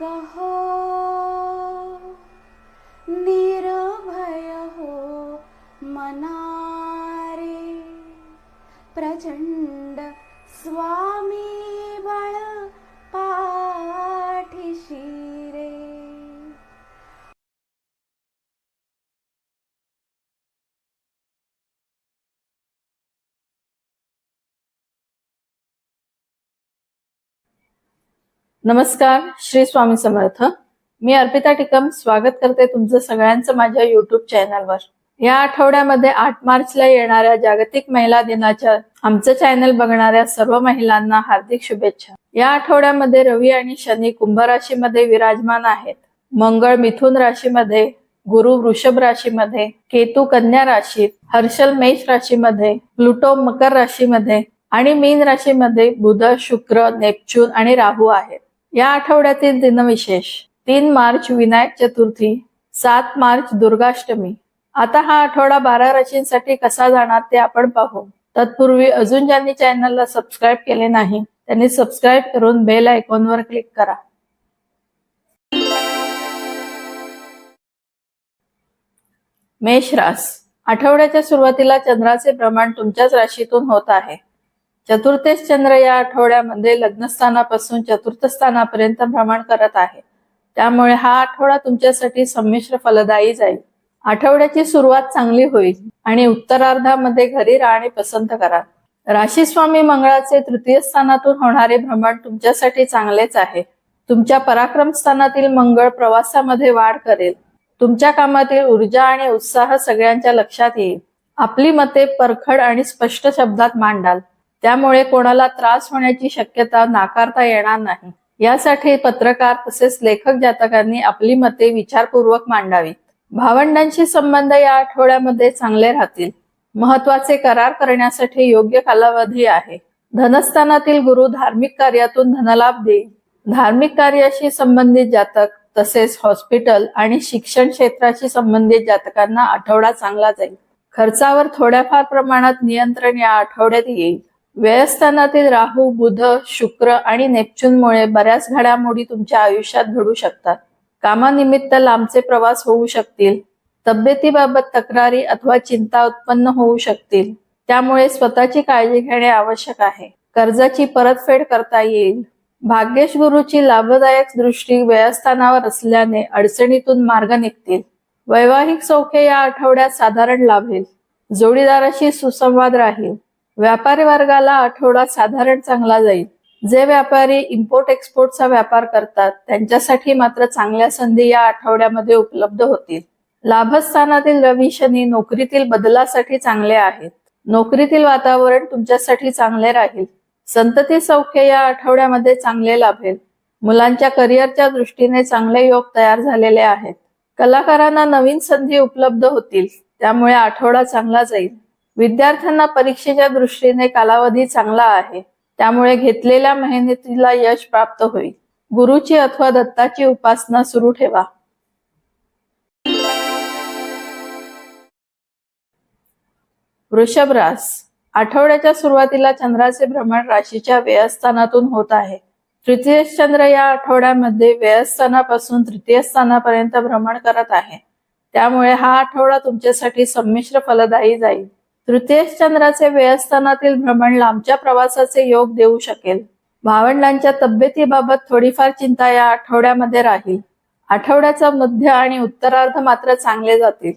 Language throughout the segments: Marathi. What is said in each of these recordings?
हो नमस्कार श्री स्वामी समर्थ. मी अर्पिता टिकम स्वागत करते तुमचं सगळ्यांचं माझ्या युट्यूब चॅनलवर या आठवड्यामध्ये आठ मार्चला येणाऱ्या जागतिक महिला दिनाच्या आमचं चॅनल बघणाऱ्या सर्व महिलांना हार्दिक शुभेच्छा. या आठवड्यामध्ये रवी आणि शनी कुंभ राशीमध्ये विराजमान आहेत. मंगळ मिथुन राशीमध्ये गुरु वृषभ राशीमध्ये केतू कन्या राशीत हर्षल मेष राशीमध्ये प्लुटो मकर राशीमध्ये आणि मीन राशीमध्ये बुध शुक्र नेपच्यून आणि राहू आहेत. या आठवड्यातील दिनविशेष तीन मार्च विनायक चतुर्थी सात मार्च दुर्गाष्टमी. आता हा आठवडा बारा राशींसाठी कसा जाणार ते आपण पाहू. तत्पूर्वी अजून ज्यांनी चॅनलला सबस्क्राईब केले नाही त्यांनी सबस्क्राईब करून बेल आयकॉनवर क्लिक करा. मेष रास आठवड्याच्या सुरुवातीला चंद्राचे भ्रमण तुमच्याच राशीतून होत आहे. चतुर्थेश चंद्र या आठवड्यामध्ये लग्नस्थानापासून चतुर्थ स्थानापर्यंत भ्रमण करत आहे. त्यामुळे हा आठवडा तुमच्यासाठी संमिश्र फलदायी जाईल. आठवड्याची सुरुवात चांगली होईल आणि उत्तरार्धामध्ये घरी राहणे पसंत करा. राशीस्वामी मंगळाचे तृतीय स्थानातून होणारे भ्रमण तुमच्यासाठी चांगलेच आहे. तुमच्या पराक्रम स्थानातील मंगळ प्रवासामध्ये वाढ करेल. तुमच्या कामातील ऊर्जा आणि उत्साह सगळ्यांच्या लक्षात येईल. आपली मते परखड आणि स्पष्ट शब्दात मांडाल. त्यामुळे कोणाला त्रास होण्याची शक्यता नाकारता येणार नाही. यासाठी पत्रकार तसेच लेखक जातकांनी आपली मते विचारपूर्वक मांडावीत भावंडांशी संबंध या आठवड्यामध्ये चांगले राहतील. महत्त्वाचे करार करण्यासाठी योग्य कालावधी आहे. धनस्थानातील गुरु धार्मिक कार्यातून धनलाभ देईल. धार्मिक कार्याशी संबंधित जातक तसेच हॉस्पिटल आणि शिक्षण क्षेत्राशी संबंधित जातकांना आठवडा चांगला जाईल. खर्चावर थोड्याफार प्रमाणात नियंत्रण या आठवड्यात येईल. व्ययस्थानातील राहू बुध शुक्र आणि नेपच्यूनमुळे बऱ्याच घडामोडी तुमच्या आयुष्यात घडू शकतात. कामानिमित्त लांबचे प्रवास होऊ शकतील. तब्येतीबाबत तक्रारी अथवा चिंता उत्पन्न होऊ शकतील. त्यामुळे स्वतःची काळजी घेणे आवश्यक आहे. कर्जाची परतफेड करता येईल. भाग्येश गुरुची लाभदायक दृष्टी व्ययस्थानावर असल्याने अडचणीतून मार्ग निघतील. वैवाहिक सौख्य या आठवड्यात साधारण लाभेल. जोडीदाराशी सुसंवाद राहील. व्यापारी वर्गाला आठवडा साधारण चांगला जाईल. जे व्यापारी इम्पोर्ट एक्सपोर्टचा व्यापार करतात त्यांच्यासाठी मात्र चांगल्या संधी या आठवड्यामध्ये उपलब्ध होतील. लाभस्थानातील रवी शनी नोकरीतील बदलासाठी चांगले आहेत. नोकरीतील वातावरण तुमच्यासाठी चांगले राहील. संतती सौख्य या आठवड्यामध्ये चांगले लाभेल. मुलांच्या करिअरच्या दृष्टीने चांगले योग तयार झालेले आहेत. कलाकारांना नवीन संधी उपलब्ध होतील. त्यामुळे आठवडा चांगला जाईल. विद्यार्थ्यांना परीक्षेच्या दृष्टीने कालावधी चांगला आहे. त्यामुळे घेतलेल्या मेहनतीला यश प्राप्त होईल. गुरुची अथवा दत्ताची उपासना सुरू ठेवा. वृषभ रास. आठवड्याच्या सुरुवातीला चंद्राचे भ्रमण राशीच्या व्ययस्थानातून होत आहे. तृतीय चंद्र या आठवड्यामध्ये व्ययस्थानापासून तृतीय स्थानापर्यंत भ्रमण करत आहे. त्यामुळे हा आठवडा तुमच्यासाठी संमिश्र फलदायी जाईल. तृतीय चंद्राचे व्ययस्थानातील भ्रमण लांबच्या प्रवासाचे योग देऊ शकेल. भावंडांच्या तब्येतीबाबत थोडीफार चिंता या आठवड्यामध्ये राहील. आठवड्याचा मध्य आणि उत्तरार्ध मात्र चांगले जातील.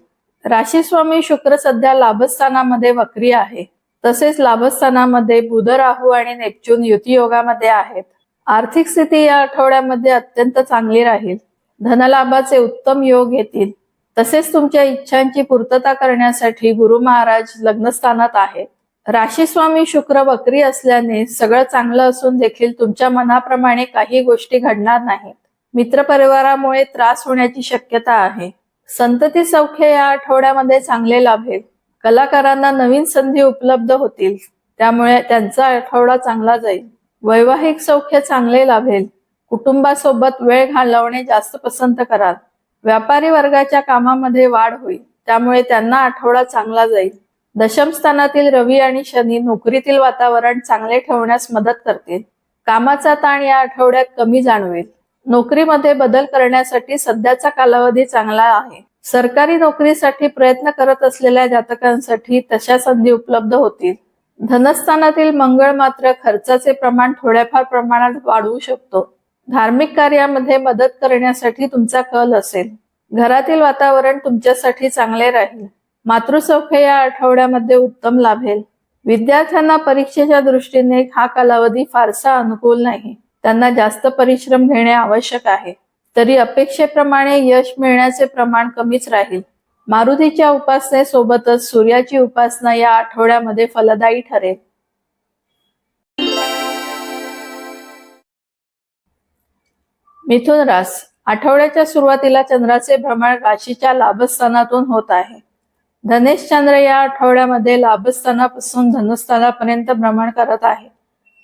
राशी स्वामी शुक्र सध्या लाभस्थानामध्ये वक्री आहे. तसेच लाभस्थानामध्ये बुध राहू आणि नेपच्यून युती योगामध्ये आहेत. आर्थिक स्थिती या आठवड्यामध्ये अत्यंत चांगली राहील. धनलाभाचे उत्तम योग येतील. तसेच तुमच्या इच्छांची पूर्तता करण्यासाठी गुरु महाराज लग्नस्थानात आहेत. राशीस्वामी शुक्र बकरी असल्याने सगळं चांगलं असून देखील तुमच्या मनाप्रमाणे काही गोष्टी घडणार नाहीत. मित्रपरिवारामुळे त्रास होण्याची शक्यता आहे. संतती सौख्य या आठवड्यामध्ये चांगले लाभेल. कलाकारांना नवीन संधी उपलब्ध होतील. त्यामुळे त्यांचा आठवडा चांगला जाईल. वैवाहिक सौख्य चांगले लाभेल. कुटुंबासोबत वेळ घालवणे जास्त पसंत कराल. व्यापारी वर्गाच्या कामामध्ये वाढ होईल त्यामुळे त्यांना आठवडा चांगला जाईल. दशम स्थानातील रवी आणि शनी नोकरीतील वातावरण चांगले ठेवण्यास मदत करतील. कामाचा ताण या आठवड्यात कमी जाणवेल. नोकरीमध्ये बदल करण्यासाठी सध्याचा कालावधी चांगला आहे. सरकारी नोकरीसाठी प्रयत्न करत असलेल्या जातकांसाठी तशा संधी उपलब्ध होतील. धनस्थानातील मंगळ मात्र खर्चाचे प्रमाण थोड्याफार प्रमाणात वाढवू शकतो. धार्मिक कार्यामध्ये मदत करण्यासाठी तुमचा कल असेल. घरातील वातावरण तुमच्यासाठी चांगले राहील. मातृसौख्य या आठवड्यामध्ये उत्तम लाभेल. विद्यार्थ्यांना परीक्षेच्या दृष्टीने हा कालावधी फारसा अनुकूल नाही. त्यांना जास्त परिश्रम घेणे आवश्यक आहे. तरी अपेक्षेप्रमाणे यश मिळण्याचे प्रमाण कमीच राहील. मारुतीच्या उपासनेसोबतच सूर्याची उपासना या आठवड्यामध्ये फलदायी ठरेल. मिथुन रास आठवड्याच्या सुरुवातीला चंद्राचे भ्रमण राशीच्या लाभस्थानातून होत आहे. धनेश चंद्र या आठवड्यामध्ये लाभस्थानापासून धनुस्थानापर्यंत भ्रमण करत आहे.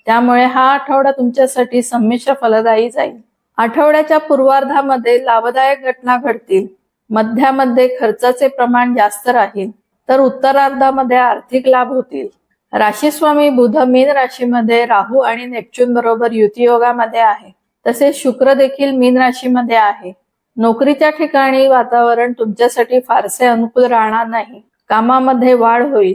त्यामुळे हा आठवडा तुमच्यासाठी संमिश्र फलदायी जाईल. आठवड्याच्या पूर्वार्धामध्ये लाभदायक घटना घडतील. मध्यामध्ये खर्चाचे प्रमाण जास्त राहील. तर उत्तरार्धामध्ये आर्थिक लाभ होतील. राशीस्वामी बुध मीन राशीमध्ये राहू आणि नेपच्यून बरोबर युतियोगामध्ये आहे. तसेच शुक्र देखील मीन राशीमध्ये आहे. नोकरीच्या ठिकाणी वातावरण तुमच्यासाठी फारसे अनुकूल राहणार नाही. कामामध्ये वाढ होईल.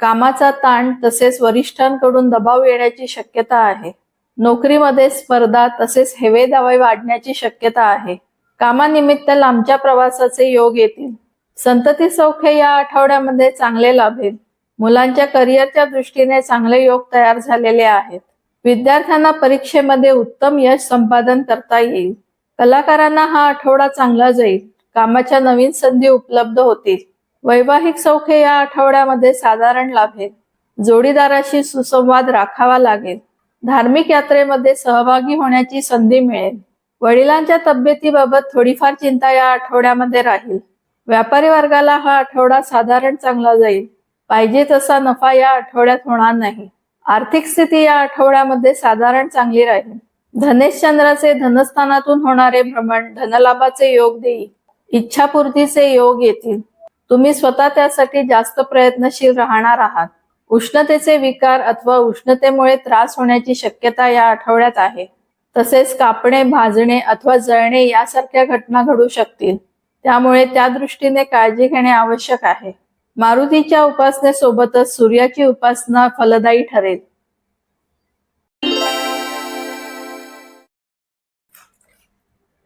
कामाचा ताण तसेच वरिष्ठांकडून दबाव येण्याची शक्यता आहे. नोकरीमध्ये स्पर्धा तसेच हेवे दावे वाढण्याची शक्यता आहे. कामानिमित्त लांबच्या प्रवासाचे योग येतील. संतती सौख्य या आठवड्यामध्ये चांगले लाभेल. मुलांच्या करिअरच्या दृष्टीने चांगले योग तयार झालेले आहेत. विद्यार्थ्यांना परीक्षेमध्ये उत्तम यश संपादन करता येईल. कलाकारांना हा आठवडा चांगला जाईल. कामाच्या नवीन संधी उपलब्ध होतील. वैवाहिक सौख्य या आठवड्यामध्ये साधारण लाभेल जोडीदाराशी सुसंवाद राखावा लागेल. धार्मिक यात्रेमध्ये सहभागी होण्याची संधी मिळेल. वडिलांच्या तब्येतीबाबत थोडीफार चिंता या आठवड्यामध्ये राहील. व्यापारी वर्गाला हा आठवडा साधारण चांगला जाईल. पाहिजे तसा नफा या आठवड्यात होणार नाही. आर्थिक स्थिती या आठवड्यामध्ये साधारण चांगली राहील. धनेश चंद्राचे धनस्थानातून होणारे भ्रमण धनलाभाचे योग देईल. इच्छापूर्तीचे योग येतील. तुम्ही स्वतः त्यासाठी जास्त प्रयत्नशील राहणार आहात. उष्णतेचे विकार अथवा उष्णतेमुळे त्रास होण्याची शक्यता या आठवड्यात आहे. तसेच कापणे भाजणे अथवा जळणे यासारख्या घटना घडू शकतील. त्यामुळे त्या दृष्टीने काळजी घेणे आवश्यक आहे. मारुतीच्या उपासनेसोबतच सूर्याची उपासना फलदायी ठरेल.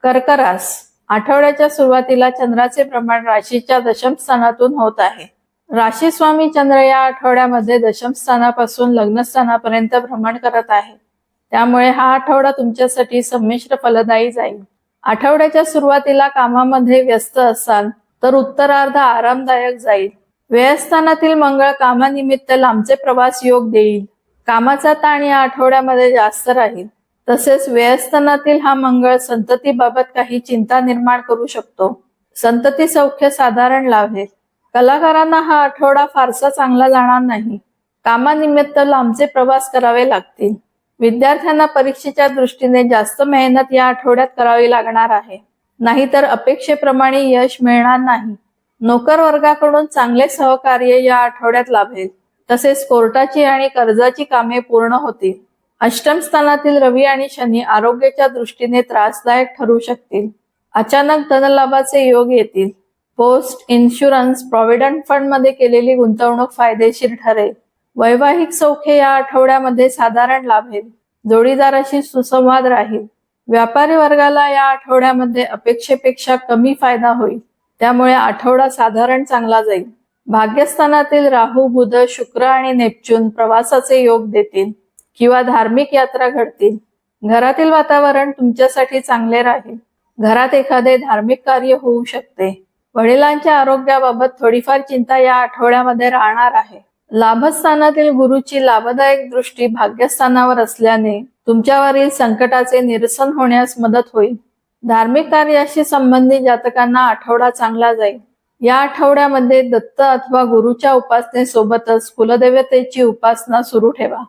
कर्करास आठवड्याच्या सुरुवातीला चंद्राचे प्रमाण राशीच्या दशम स्थानातून होत आहे. राशी स्वामी चंद्र या आठवड्यामध्ये दशम स्थानापासून लग्नस्थानापर्यंत भ्रमण करत आहे. त्यामुळे हा आठवडा तुमच्यासाठी संमिश्र फलदायी जाईल. आठवड्याच्या सुरुवातीला कामामध्ये व्यस्त असाल तर उत्तरार्ध आरामदायक जाईल. व्ययस्थानातील मंगळ कामानिमित्त लांबचे प्रवास योग देईल. कामाचा ताण या आठवड्यामध्ये जास्त राहील. तसेच व्ययस्थानातील हा मंगळ संततीबाबत काही चिंता निर्माण करू शकतो. संतती सौख्य साधारण लाभेल. कलाकारांना हा आठवडा फारसा चांगला जाणार नाही. कामानिमित्त लांबचे प्रवास करावे लागतील. विद्यार्थ्यांना परीक्षेच्या दृष्टीने जास्त मेहनत या आठवड्यात करावी लागणार आहे. नाहीतर अपेक्षेप्रमाणे यश मिळणार नाही. नोकर वर्गाकडून चांगले सहकार्य या आठवड्यात लाभेल. तसेच कोर्टाची आणि कर्जाची कामे पूर्ण होतील. अष्टम स्थानातील रवी आणि शनी आरोग्याच्या दृष्टीने त्रासदायक ठरू शकतील. अचानक धनलाभाचे योग येतील. पोस्ट इन्शुरन्स प्रॉव्हिडंट फंडमध्ये केलेली गुंतवणूक फायदेशीर ठरेल. वैवाहिक सौख्य या आठवड्यामध्ये साधारण लाभेल. जोडीदाराशी सुसंवाद राहील. व्यापारी वर्गाला या आठवड्यामध्ये अपेक्षेपेक्षा कमी फायदा होईल. त्यामुळे आठवडा साधारण चांगला जाईल. भाग्यस्थानातील राहू बुध शुक्र आणि नेपच्यून प्रवासाचे योग देतील किंवा धार्मिक यात्रा घडतील. घरातील वातावरण तुमच्यासाठी चांगले राहील. घरात एखादे धार्मिक कार्य होऊ शकते. वडिलांच्या आरोग्याबाबत थोडीफार चिंता या आठवड्यामध्ये राहणार आहे. लाभस्थानातील गुरुची लाभदायक दृष्टी भाग्यस्थानावर असल्याने तुमच्यावरील संकटाचे निरसन होण्यास मदत होईल. धार्मिक कार्याशी संबंधित जातकांना आठवडा चांगला जाईल. या आठवड्यामध्ये दत्त अथवा गुरुच्या उपासनेसोबतच कुलदेवतेची उपासना सुरू ठेवा.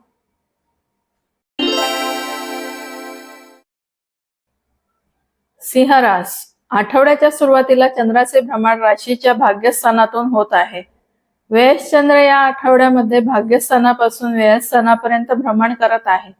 सिंहरास. आठवड्याच्या सुरुवातीला चंद्राचे भ्रमण राशीच्या भाग्यस्थानातून होत आहे. व्ययश्चंद्र या आठवड्यामध्ये भाग्यस्थानापासून व्ययस्थानापर्यंत भ्रमण करत आहे.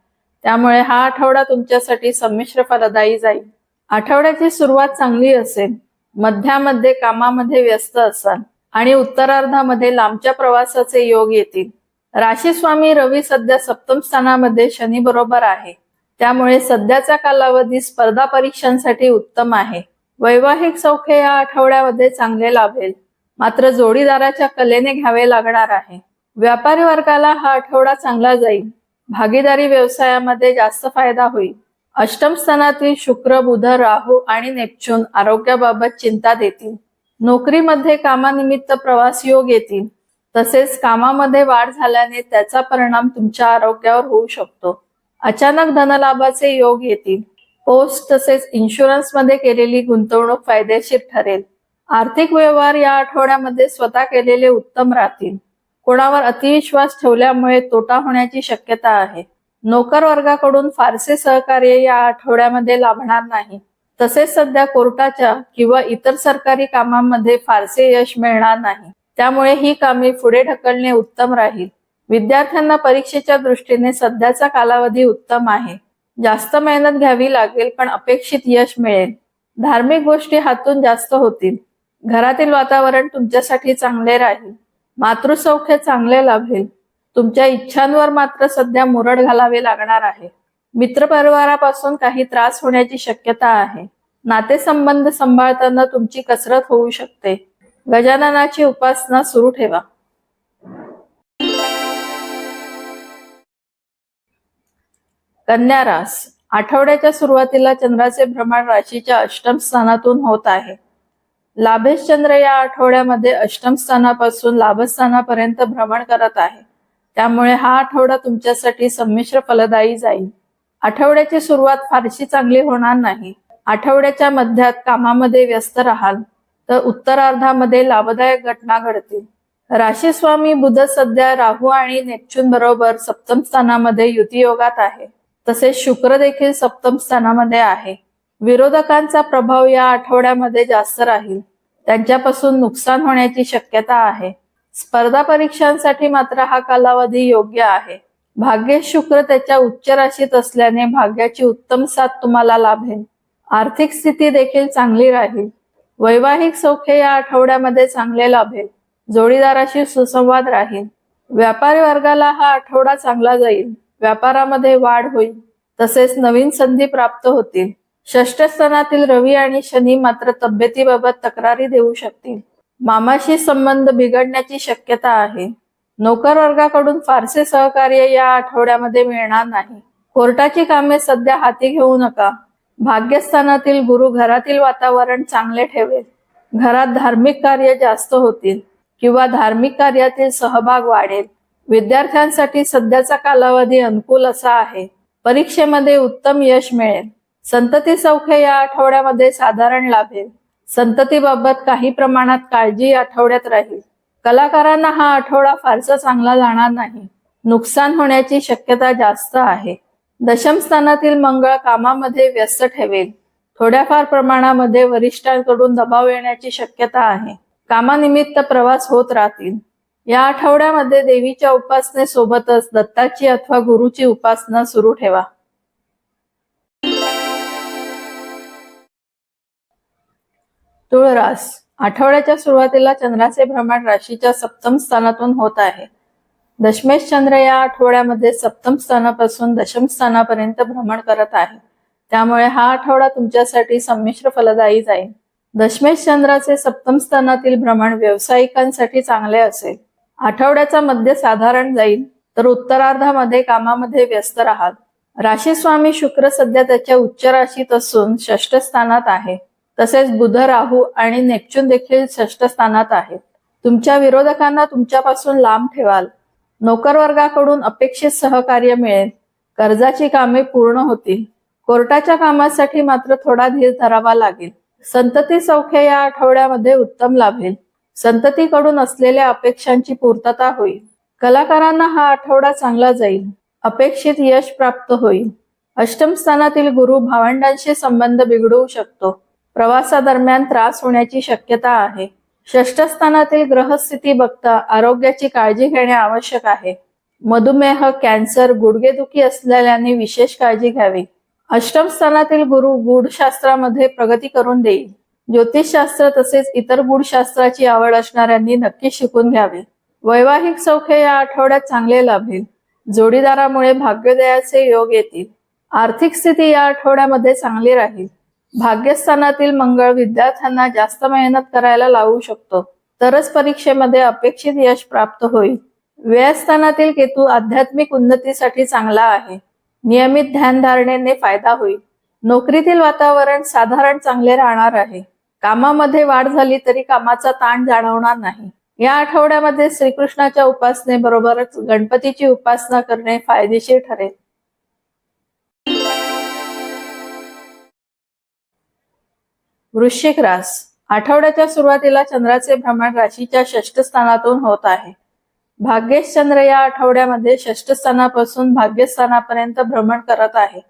त्यामुळे हा आठवडा तुमच्यासाठी संमिश्र फलदायी जाईल. आठवड्याची सुरुवात चांगली असेल मध्यामध्ये कामामध्ये व्यस्त असाल आणि उत्तरार्धामध्ये लांबच्या प्रवासाचे योग येतील. राशी स्वामी रवी सध्या सप्तम स्थानामध्ये शनी बरोबर आहे. त्यामुळे सध्याचा कालावधी स्पर्धा परीक्षांसाठी उत्तम आहे. वैवाहिक सौख्य या आठवड्यामध्ये चांगले लाभेल. मात्र जोडीदाराच्या कलेने घ्यावे लागणार आहे. व्यापारी वर्गाला हा आठवडा चांगला जाईल. भागीदारी व्यवसायामध्ये जास्त फायदा होईल. अष्टम स्थानातील शुक्र बुध राहू आणि नेपच्यून आरोग्याबाबत चिंता देतील. नोकरीमध्ये कामानिमित्त प्रवास योग येतील. तसेच कामामध्ये वाढ झाल्याने त्याचा परिणाम तुमच्या आरोग्यावर होऊ शकतो. अचानक धनलाभाचे योग येतील. पोस्ट तसेच इन्शुरन्समध्ये केलेली गुंतवणूक फायदेशीर ठरेल. आर्थिक व्यवहार या आठवड्यामध्ये स्वतः केलेले उत्तम राहतील. कोणावर अतिविश्वास ठेवल्यामुळे तोटा होण्याची शक्यता आहे. नोकर वर्गाकडून फारसे सहकार्य या आठवड्यामध्ये लाभणार नाही. तसेच सध्या कोर्टाच्या किंवा इतर सरकारी कामांमध्ये फारसे यश मिळणार नाही. त्यामुळे ही कामे पुढे ढकलणे उत्तम राहील. विद्यार्थ्यांना परीक्षेच्या दृष्टीने सध्याचा कालावधी उत्तम आहे. जास्त मेहनत घ्यावी लागेल पण अपेक्षित यश मिळेल. धार्मिक गोष्टी हातून जास्त होतील. घरातील वातावरण तुमच्यासाठी चांगले राहील. मातृसौख्य चांगले लाभेल. तुमच्या इच्छांवर मात्र सध्या मुरड घालावे लागणार आहे. मित्रपरिवारापासून काही त्रास होण्याची शक्यता आहे. नातेसंबंध सांभाळताना तुमची कसरत होऊ शकते. गजाननाची उपासना सुरू ठेवा. कन्या रास. आठवड्याच्या सुरुवातीला चंद्राचे भ्रमण राशीच्या अष्टम स्थानातून होत आहे. लाभेश चंद्र या आठवड्यामध्ये अष्टम स्थानापासून लाभस्थानापर्यंत भ्रमण करत आहे. त्यामुळे हा आठवडा तुमच्यासाठी संमिश्र फलदायी जाईल. आठवड्याची सुरुवात फारशी चांगली होणार नाही. आठवड्याच्या मध्यात कामामध्ये व्यस्त राहाल तर उत्तरार्धामध्ये लाभदायक घटना घडतील. राशी स्वामी बुध सध्या राहू आणि नेपच्यून बरोबर सप्तम स्थानामध्ये युतीयोगात आहे. तसेच शुक्र देखील सप्तम स्थानामध्ये आहे. विरोधकांचा प्रभाव या आठवड्यामध्ये जास्त राहील. त्यांच्यापासून नुकसान होण्याची शक्यता आहे. स्पर्धा परीक्षांसाठी मात्र हा कालावधी योग्य आहे. भाग्य शुक्र त्याच्या उच्च राशीत असल्याने भाग्याची उत्तम साथ तुम्हाला लाभेल. आर्थिक स्थिती देखील चांगली राहील. वैवाहिक सौख्य या आठवड्यामध्ये चांगले लाभेल. जोडीदाराशी सुसंवाद राहील. व्यापारी वर्गाला हा आठवडा चांगला जाईल. व्यापारामध्ये वाढ होईल. तसेच नवीन संधी प्राप्त होतील. षष्ठ स्थानातील रवी आणि शनी मात्र तब्येतीबाबत तक्रारी देऊ शकतील. मामाशी संबंध बिघडण्याची शक्यता आहे. नोकर वर्गाकडून फारसे सहकार्य या आठवड्यामध्ये मिळणार नाही. कोर्टाची कामे सध्या हाती घेऊ नका. भाग्यस्थानातील गुरु घरातील वातावरण चांगले ठेवेल. घरात धार्मिक कार्य जास्त होतील किंवा धार्मिक कार्यातील सहभाग वाढेल. विद्यार्थ्यांसाठी सध्याचा कालावधी अनुकूल असा आहे. परीक्षेमध्ये उत्तम यश मिळेल. संतती सौख्य या आठवड्यामध्ये साधारण लाभेल. संततीबाबत काही प्रमाणात काळजी आठवड्यात राहील. कलाकारांना हा आठवडा फारसा चांगला जाणार नाही. नुकसान होण्याची शक्यता जास्त आहे. दशम स्थानातील मंगळ कामामध्ये व्यस्त ठेवेल. थोड्याफार प्रमाणामध्ये वरिष्ठांकडून दबाव येण्याची शक्यता आहे. कामानिमित्त प्रवास होत राहतील. या आठवड्यामध्ये देवीच्या उपासनेसोबतच दत्ताची अथवा गुरुची उपासना सुरू ठेवा. तुळरास आठवड्याच्या सुरुवातीला चंद्राचे भ्रमण राशीच्या सप्तम स्थानातून होत आहे. दशमेश चंद्र या आठवड्यामध्ये सप्तम स्थानापासून दशम स्थानापर्यंत भ्रमण करत आहे. त्यामुळे हा आठवडा तुमच्यासाठी संमिश्र फलदायी जाईल. दशमेश चंद्राचे सप्तम स्थानातील भ्रमण व्यावसायिकांसाठी चांगले असेल. आठवड्याचा मध्य साधारण जाईल तर उत्तरार्धामध्ये कामामध्ये व्यस्त राहाल. राशी स्वामी शुक्र सध्या त्याच्या उच्च राशीत असून षष्ठ स्थानात आहे. तसेच बुध राहू आणि नेपच्यून देखील षष्ठ स्थानात आहेत. तुमच्या विरोधकांना तुमच्यापासून लांब ठेवाल. नोकरवर्गाकडून अपेक्षित सहकार्य मिळेल. कर्जाची कामे पूर्ण होतील. कोर्टाच्या कामासाठी मात्र थोडा धीर धरावा लागेल. संतती सौख्य या आठवड्यामध्ये उत्तम लाभेल. संततीकडून असलेल्या अपेक्षांची पूर्तता होईल. कलाकारांना हा आठवडा चांगला जाईल. अपेक्षित यश प्राप्त होईल. अष्टम स्थानातील गुरु भावंडांशी संबंध बिघडवू शकतो. प्रवासादरम्यान त्रास होण्याची शक्यता आहे. षष्ठस्थानातील ग्रहस्थिती बघता आरोग्याची काळजी घेणे आवश्यक आहे. मधुमेह कॅन्सर गुडघेदुखी असलेल्यांनी विशेष काळजी घ्यावी. अष्टम स्थानातील गुरु गूढशास्त्रामध्ये प्रगती करून देईल. ज्योतिषशास्त्र तसेच इतर गूढशास्त्राची आवड असणाऱ्यांनी नक्की शिकून घ्यावे. वैवाहिक सौख्य या आठवड्यात चांगले लाभेल. जोडीदारामुळे भाग्योदयाचे योग येतील. आर्थिक स्थिती या आठवड्यामध्ये चांगली राहील. भाग्यस्थानातील मंगळ विद्यार्थ्यांना जास्त मेहनत करायला लावू शकतो. तरच परीक्षेमध्ये अपेक्षित यश प्राप्त होईल. व्ययस्थानातील केतू आध्यात्मिक उन्नतीसाठी चांगला आहे. नियमित ध्यानधारणेने फायदा होईल. नोकरीतील वातावरण साधारण चांगले राहणार आहे. कामामध्ये वाढ झाली तरी कामाचा ताण जाणवणार नाही. या आठवड्यामध्ये श्रीकृष्णाच्या उपासनेबरोबरच गणपतीची उपासना करणे फायदेशीर ठरेल. वृश्चिक रास. आठवड्याच्या सुरुवातीला चंद्राचे भ्रमण राशीच्या षष्ठ स्थानातून होत आहे. भाग्येश चंद्र या आठवड्यामध्ये षष्ठ स्थानापासून भाग्यस्थानापर्यंत भ्रमण करत आहे.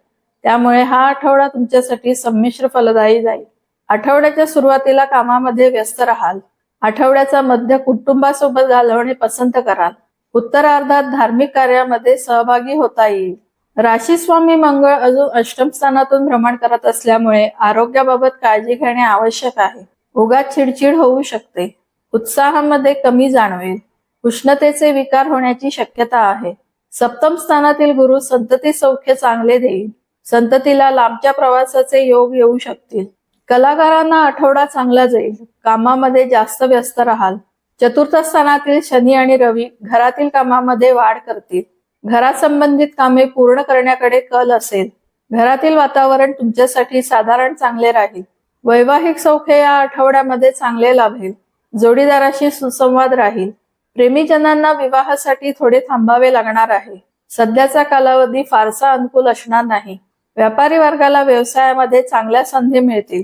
त्यामुळे हा आठवडा तुमच्यासाठी संमिश्र फलदायी जाईल. आठवड्याच्या सुरुवातीला कामामध्ये व्यस्त राहाल. आठवड्याचा मध्य कुटुंबासोबत घालवणे पसंत कराल. उत्तरार्धात धार्मिक कार्यामध्ये सहभागी होता येईल. राशी स्वामी मंगळ अजून अष्टम स्थानातून भ्रमण करत असल्यामुळे आरोग्याबाबत काळजी घेणे आवश्यक आहे. उगाच चिडचिड होऊ शकते. उत्साहामध्ये कमी जाणवेल. उष्णतेचे विकार होण्याची शक्यता आहे. सप्तम स्थानातील गुरु संतती सौख्य चांगले देईल. संततीला लांबच्या प्रवासाचे योग येऊ शकतील. कलाकारांना आठवडा चांगला जाईल. कामामध्ये जास्त व्यस्त राहाल. चतुर्थ स्थानातील शनी आणि रवी घरातील कामामध्ये वाढ करतील. घरासंबंधित कामे पूर्ण करण्याकडे कल असेल. घरातील वातावरण तुमच्यासाठी साधारण चांगले राहील. वैवाहिक सौख्य या आठवड्यामध्ये चांगले लाभेल. जोडीदाराशी सुसंवाद राहील. प्रेमीजनांना विवाहासाठी थोडे थांबावे लागणार आहे. सध्याचा कालावधी फारसा अनुकूल असणार नाही. व्यापारी वर्गाला व्यवसायामध्ये चांगल्या संधी मिळतील.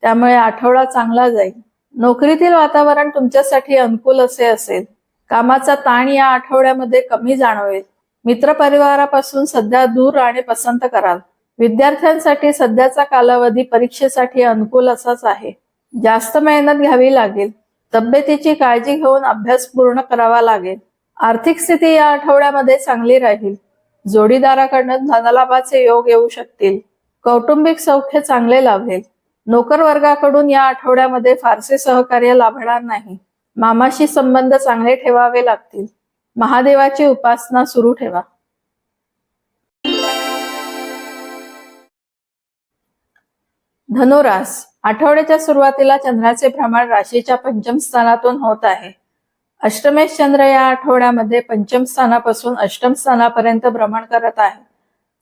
त्यामुळे आठवडा चांगला जाईल. नोकरीतील वातावरण तुमच्यासाठी अनुकूल असे असेल. कामाचा ताण या आठवड्यामध्ये कमी जाणवेल. मित्रपरिवारापासून सध्या दूर राहणे पसंत कराल. विद्यार्थ्यांसाठी सध्याचा कालावधी परीक्षेसाठी अनुकूल असाच आहे. जास्त मेहनत घ्यावी लागेल. तब्येतीची काळजी घेऊन अभ्यास पूर्ण करावा लागेल. आर्थिक स्थिती या आठवड्यामध्ये चांगली राहील. जोडीदाराकडनं धनलाभाचे योग येऊ शकतील. कौटुंबिक सौख्य चांगले लाभेल. नोकर वर्गाकडून या आठवड्यामध्ये फारसे सहकार्य लाभणार नाही. मामाशी संबंध चांगले ठेवावे लागतील. महादेवाची उपासना सुरू ठेवा. धनुरास आठवड्याच्या सुरुवातीला चंद्राचे भ्रमण राशीच्या पंचम स्थानातून होत आहे. अष्टमेश चंद्र या आठवड्यामध्ये पंचम स्थानापासून अष्टम स्थानापर्यंत भ्रमण करत आहे.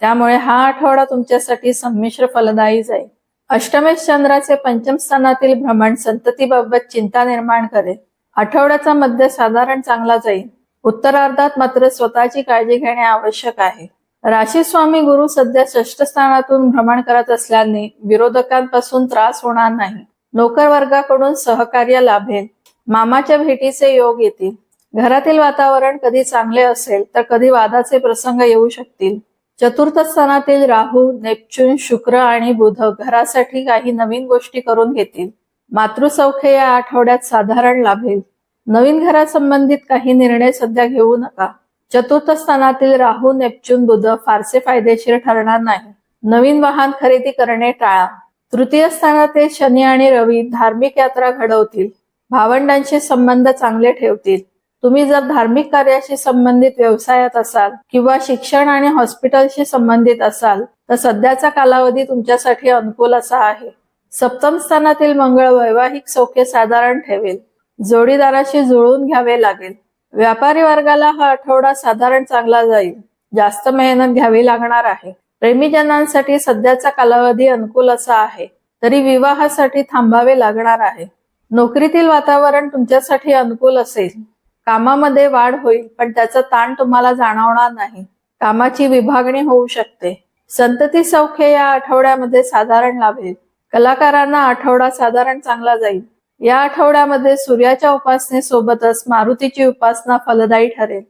त्यामुळे हा आठवडा तुमच्यासाठी संमिश्र फलदायी जाईल. अष्टमेश चंद्राचे पंचम स्थानातील भ्रमण संततीबाबत चिंता निर्माण करेल. आठवड्याचा मध्य साधारण चांगला जाईल. उत्तरार्धात मात्र स्वतःची काळजी घेणे आवश्यक आहे. राशी स्वामी गुरु सध्या षष्ठ स्थानातून भ्रमण करत असल्याने विरोधकांपासून त्रास होणार नाही. नोकर वर्गाकडून सहकार्य लाभेल. मामाच्या भेटीचे योग येतील. घरातील वातावरण कधी चांगले असेल तर कधी वादाचे प्रसंग येऊ शकतील. चतुर्थ स्थानातील राहू नेपच्यून शुक्र आणि बुध घरासाठी काही नवीन गोष्टी करून घेतील. मातृसौख्य या आठवड्यात साधारण लाभेल. नवीन घरासंबंधित काही निर्णय सध्या घेऊ नका. चतुर्थ स्थानातील राहू नेपच्यून बुध फारसे फायदेशीर ठरणार नाही. नवीन वाहन खरेदी करणे टाळा. तृतीय स्थानातील शनी आणि रवी धार्मिक यात्रा घडवतील. भावंडांशी संबंध चांगले ठेवतील. तुम्ही जर धार्मिक कार्याशी संबंधित व्यवसायात असाल किंवा शिक्षण आणि हॉस्पिटलशी संबंधित असाल तर सध्याचा कालावधी तुमच्यासाठी अनुकूल असा आहे. सप्तम स्थानातील मंगळ वैवाहिक सौख्य साधारण ठेवेल. जोडीदाराशी जुळवून घ्यावे लागेल. व्यापारी वर्गाला हा आठवडा साधारण चांगला जाईल. जास्त मेहनत घ्यावी लागणार आहे. प्रेमीजनांसाठी सध्याचा कालावधी अनुकूल असा आहे तरी विवाहासाठी थांबावे लागणार आहे. नोकरीतील वातावरण तुमच्यासाठी अनुकूल असेल. कामामध्ये वाढ होईल पण त्याचा ताण तुम्हाला जाणवणार नाही. कामाची विभागणी होऊ शकते. संतती सौख्य या आठवड्यामध्ये साधारण लाभेल. कलाकारांना आठवडा साधारण चांगला जाईल. या आठवड्यामध्ये सूर्याच्या उपासनेसोबतच मारुतीची उपासना फलदायी ठरेल.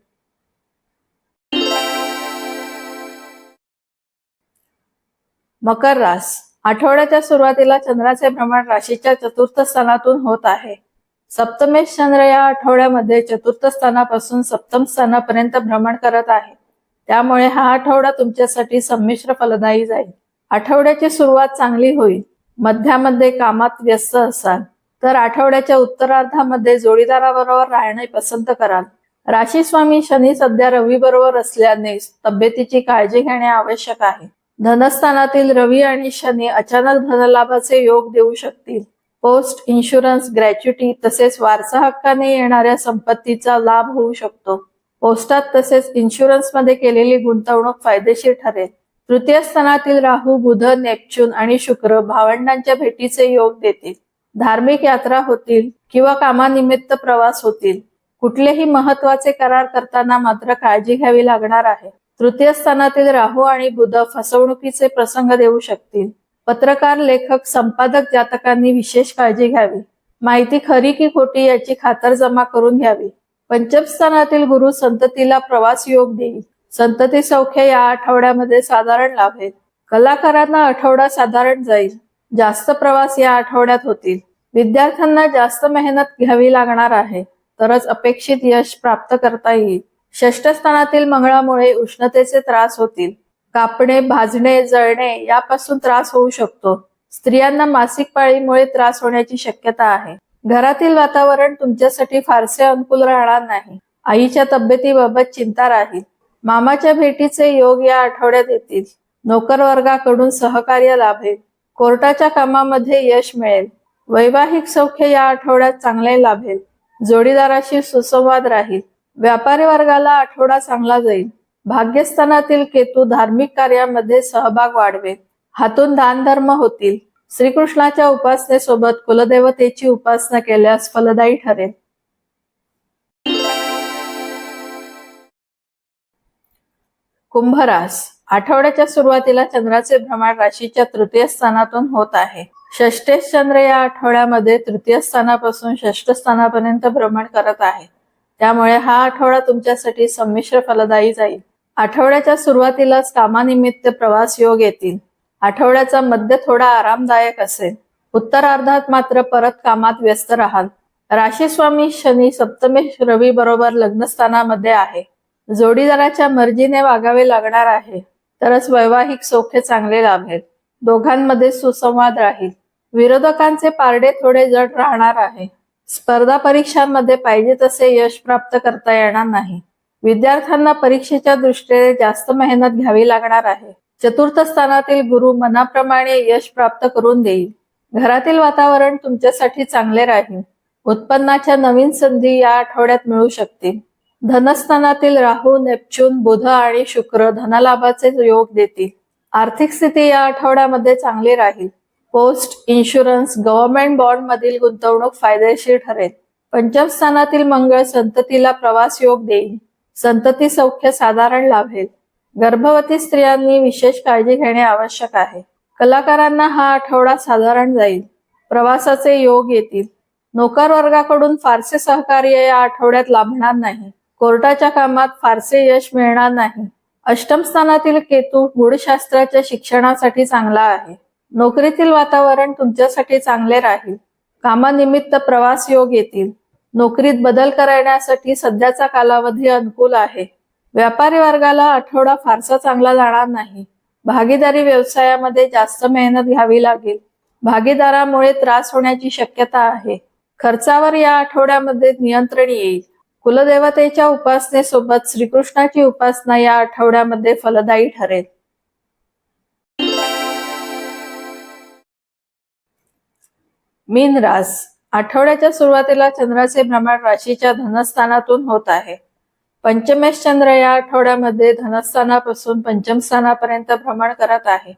मकर रास. आठवड्याच्या सुरुवातीला चंद्राचे भ्रमण राशीच्या चतुर्थ स्थानातून होत आहे. सप्तमेश चंद्र या आठवड्यामध्ये चतुर्थ स्थानापासून सप्तम स्थानापर्यंत भ्रमण करत आहे. त्यामुळे हा आठवडा तुमच्यासाठी संमिश्र फलदायी जाईल. आठवड्याची सुरुवात चांगली होईल. मध्यामध्ये कामात व्यस्त असाल. तर आठवड्याच्या उत्तरार्धामध्ये जोडीदाराबरोबर राहणे पसंत कराल. राशी स्वामी शनी सध्या रवी बरोबर असल्याने तब्येतीची काळजी घेणे आवश्यक आहे. धनस्थानातील रवी आणि शनी अचानक धनलाभाचे योग देऊ शकतील. पोस्ट इन्शुरन्स ग्रॅच्युटी तसेच वारसा हक्काने येणाऱ्या संपत्तीचा लाभ होऊ शकतो. पोस्टात तसेच इन्शुरन्समध्ये केलेली गुंतवणूक फायदेशीर ठरेल. तृतीय स्थानातील राहू बुध नेपच्यून आणि शुक्र भावंडांच्या भेटीचे योग देतील. धार्मिक यात्रा होतील किंवा कामानिमित्त प्रवास होतील कुठलेही महत्त्वाचे करार करताना मात्र काळजी घ्यावी लागणार आहे. तृतीय स्थानातील राहू आणि बुध फसवणुकीचे प्रसंग देऊ शकतील. पत्रकार लेखक संपादक जातकांनी विशेष काळजी घ्यावी. माहिती खरी की खोटी याची खातरजमा करून घ्यावी. पंचम स्थानातील गुरु संततीला प्रवास योग देईल. संतती सौख्य या आठवड्यामध्ये साधारण लाभेल. कलाकारांना आठवडा साधारण जाईल. जास्त प्रवास या आठवड्यात होतील. विद्यार्थ्यांना जास्त मेहनत घ्यावी लागणार आहे तरच अपेक्षित यश प्राप्त करता येईल. षष्ठ स्थानातील मंगळामुळे उष्णतेचे त्रास होतील. कापणे भाजणे जळणे यापासून त्रास होऊ शकतो. स्त्रियांना मासिक पाळीमुळे त्रास होण्याची शक्यता आहे. घरातील वातावरण तुमच्यासाठी फारसे अनुकूल राहणार नाही. आईच्या तब्येतीबाबत चिंता राहील. मामाच्या भेटीचे योग या आठवड्यात येतील. नोकर वर्गाकडून सहकार्य लाभेल. कोर्टाच्या कामामध्ये यश मिळेल. वैवाहिक सौख्य या आठवड्यात चांगले लाभेल. जोडीदाराशी सुसंवाद राहील. व्यापारी वर्गाला आठवडा चांगला जाईल. भाग्यस्थानातील केतू धार्मिक कार्यामध्ये सहभाग वाढवेल. हातून दान धर्म होतील. श्रीकृष्णाच्या उपासनेसोबत कुलदेवतेची उपासना केल्यास फलदायी ठरेल. कुंभरास. आठवड्याच्या सुरुवातीला चंद्राचे भ्रमण राशीच्या तृतीय स्थानातून होत आहे. षष्टेश चंद्र या आठवड्यामध्ये तृतीय स्थानापासून षष्ठ स्थानापर्यंत भ्रमण करत आहे. त्यामुळे हा आठवडा तुमच्यासाठी संमिश्र फलदायी जाईल. आठवड्याच्या सुरुवातीलाच कामानिमित्त प्रवास योग येतील. आठवड्याचा मध्य थोडा आरामदायक असेल. उत्तरार्धात मात्र परत कामात व्यस्त राहाल. राशीस्वामी शनी सप्तमेश रवी बरोबर लग्नस्थानामध्ये आहे. जोडीदाराच्या मर्जीने वागावे लागणार आहे. तरच वैवाहिक सौख्य चांगले लाभेल. दोघांमध्ये सुसंवाद राहील. विरोधकांचे पारडे थोडे जड राहणार आहे. स्पर्धा परीक्षांमध्ये पाहिजे तसे यश प्राप्त करता येणार नाही. विद्यार्थ्यांना परीक्षेच्या दृष्टीने जास्त मेहनत घ्यावी लागणार आहे. चतुर्थ स्थानातील गुरु मनाप्रमाणे यश प्राप्त करून देईल. घरातील वातावरण तुमच्यासाठी चांगले राहील. उत्पन्नाच्या नवीन संधी या आठवड्यात मिळू शकतील. धनस्थानातील राहू नेपच्यून बुध आणि शुक्र धनलाभाचे योग देतील. आर्थिक स्थिती या आठवड्यामध्ये चांगली राहील. पोस्ट इन्शुरन्स गव्हर्नमेंट बॉन्ड मधील गुंतवणूक फायदेशीर ठरेल. पंचम स्थानातील मंगळ संततीला प्रवास योग देईल. संतती सौख्य साधारण लाभेल. गर्भवती स्त्रियांनी विशेष काळजी घेणे आवश्यक आहे. कलाकारांना हा आठवडा साधारण जाईल. प्रवासाचे योग येतील. नोकर वर्गाकडून फारसे सहकार्य या आठवड्यात लाभणार नाही. कोर्टाच्या कामात फारसे यश मिळणार नाही. अष्टम स्थानातील केतू गुढशास्त्राच्या शिक्षणासाठी चांगला आहे. नोकरीतील वातावरण तुमच्यासाठी चांगले राहील. कामानिमित्त प्रवास योग येतील. नोकरीत बदल करण्यासाठी सध्याचा कालावधी अनुकूल आहे. व्यापारी वर्गाला आठवडा फारसा चांगला जाणार नाही. भागीदारी व्यवसायामध्ये जास्त मेहनत घ्यावी लागेल. भागीदारामुळे त्रास होण्याची शक्यता आहे. खर्चावर या आठवड्यामध्ये नियंत्रण येईल. कुलदेवतेच्या उपासनेसोबत श्रीकृष्णाची उपासना या आठवड्यामध्ये फलदायी ठरेल. मीन रास. आठवड्याच्या सुरुवातीला चंद्राचे भ्रमण राशीच्या धनस्थानातून होत आहे. पंचमेश चंद्र या आठवड्यामध्ये धनस्थानापासून पंचम स्थानापर्यंत भ्रमण करत आहे.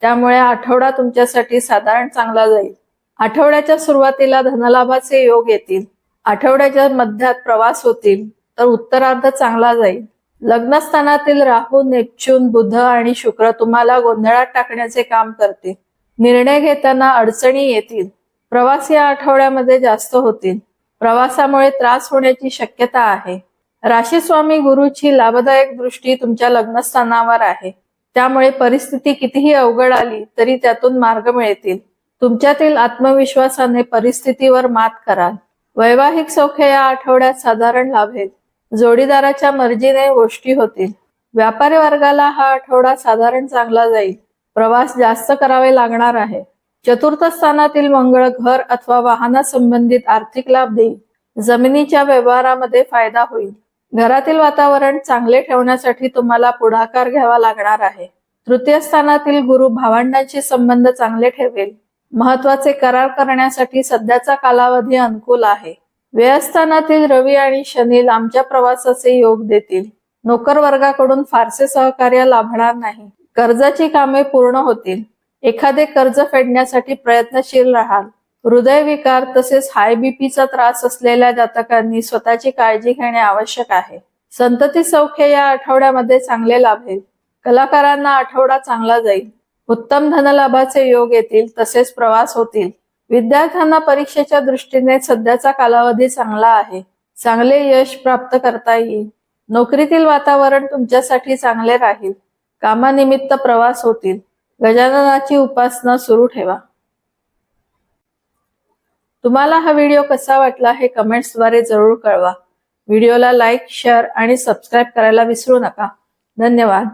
त्यामुळे आठवडा तुमच्यासाठी साधारण चांगला जाईल. आठवड्याच्या सुरुवातीला धनलाभाचे योग येतील. आठवड्याच्या मध्यात प्रवास होतील तर उत्तरार्ध चांगला जाईल. लग्नस्थानातील राहू नेपच्यून बुध आणि शुक्र तुम्हाला गोंधळात टाकण्याचे काम करतील. निर्णय घेताना अडचणी येतील. प्रवास या आठवड्यामध्ये जास्त होतील. प्रवासामुळे त्रास होण्याची शक्यता आहे. राशीस्वामी गुरुची लाभदायक दृष्टी तुमच्या लग्नस्थानावर आहे. त्यामुळे परिस्थिती कितीही अवघड आली तरी त्यातून मार्ग मिळतील. तुमच्यातील आत्मविश्वासाने परिस्थितीवर मात कराल. वैवाहिक सौख्य या आठवड्यात साधारण लाभेल जोडीदाराच्या मर्जीने गोष्टी होतील. व्यापारी वर्गाला हा आठवडा साधारण चांगला जाईल. प्रवास जास्त करावे लागणार आहे. चतुर्थ स्थानातील मंगळ घर अथवा वाहना संबंधित आर्थिक लाभ देईल. जमिनीच्या व्यवहारामध्ये फायदा होईल. घरातील वातावरण चांगले ठेवण्यासाठी तुम्हाला पुढाकार घ्यावा लागणार आहे. तृतीय स्थानातील गुरु भावंडांचे संबंध चांगले ठेवेल. महत्त्वाचे करार करण्यासाठी सध्याचा कालावधी अनुकूल आहे. व्ययस्थानातील रवी आणि शनील आमच्या प्रवासाचे योग देतील. नोकर वर्गाकडून फारसे सहकार्य लाभणार नाही. कर्जाची कामे पूर्ण होतील. एखादे कर्ज फेडण्यासाठी प्रयत्नशील राहाल. हृदयविकार तसेच हाय बीपीचा त्रास असलेल्या जातकांनी स्वतःची काळजी घेणे आवश्यक आहे. संतती सौख्य या आठवड्यामध्ये चांगले लाभेल. कलाकारांना आठवडा चांगला जाईल. उत्तम धनलाभाचे योग येतील तसेच प्रवास होतील. विद्यार्थ्यांना परीक्षेच्या दृष्टीने सध्याचा कालावधी चांगला आहे. चांगले यश प्राप्त करता येईल. नोकरीतील वातावरण तुमच्यासाठी चांगले राहील. कामानिमित्त प्रवास होतील. गजाननाची उपासना सुरू ठेवा. तुम्हाला हा व्हिडिओ कसा वाटला हे कमेंट्सद्वारे जरूर कळवा. व्हिडिओला लाईक शेअर आणि सबस्क्राईब करायला विसरू नका. धन्यवाद.